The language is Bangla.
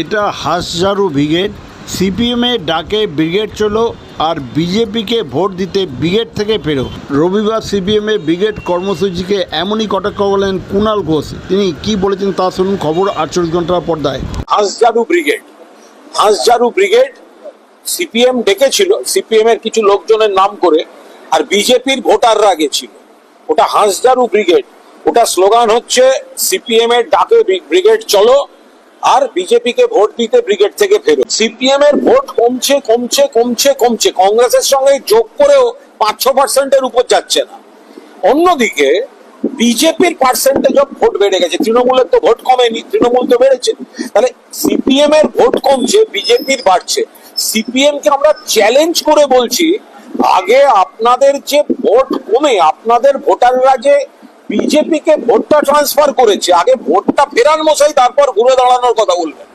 এটা হাসঝাড়ু ব্রিগেড। সিপিএমের ডাকে ব্রিগেড চলো আর বিজেপিকে ভোট দিতে ব্রিগেড থেকে ফেরো। রবিবার সিপিএমের ব্রিগেড কর্মসূচিকে এমনই কটাক্ষ বলেন কুণাল ঘোষ। তিনি কি বলেছেন তা শুনুন খবর আটচল্লিশ ঘণ্টার পর্দায়। হাঁসঝাড়ু ব্রিগেড। হাঁসঝাড়ু ব্রিগেড সিপিএম ডেকেছিল সিপিএম এর কিছু লোকজনের নাম করে, আর বিজেপির ভোটাররা গেছিল। ওটা হাঁসঝাড়ু ব্রিগেড। ওটা স্লোগান হচ্ছে সিপিএম এর ডাকে ব্রিগেড চলো আর বিজেপিকে ভোট দিতে ব্রিগেড থেকে ফেরো সিপিএম এর ভোট কমছে কমছে কমছে কমছে। কংগ্রেসের সঙ্গে যোগ করেও পাঁচ ছ পার্সেন্টের উপর যাচ্ছে না। অন্যদিকে বিজেপির পার্সেন্টেজ অফ ভোট বেড়ে গেছে। তৃণমূলের তো ভোট কমেনি, তৃণমূল তো বেড়েছে। তাহলে সিপিএম এর ভোট কমছে, বিজেপির বাড়ছে। সিপিএম কে আমরা চ্যালেঞ্জ করে বলছি, আগে আপনাদের যে ভোট কমে, আপনাদের ভোটাররা যে বিজেপি কে ভোটটা ট্রান্সফার করেছে। আগে ভোটটা ফেরান মশাই তারপর ঘুরে দাঁড়ানোর কথা বলবেন।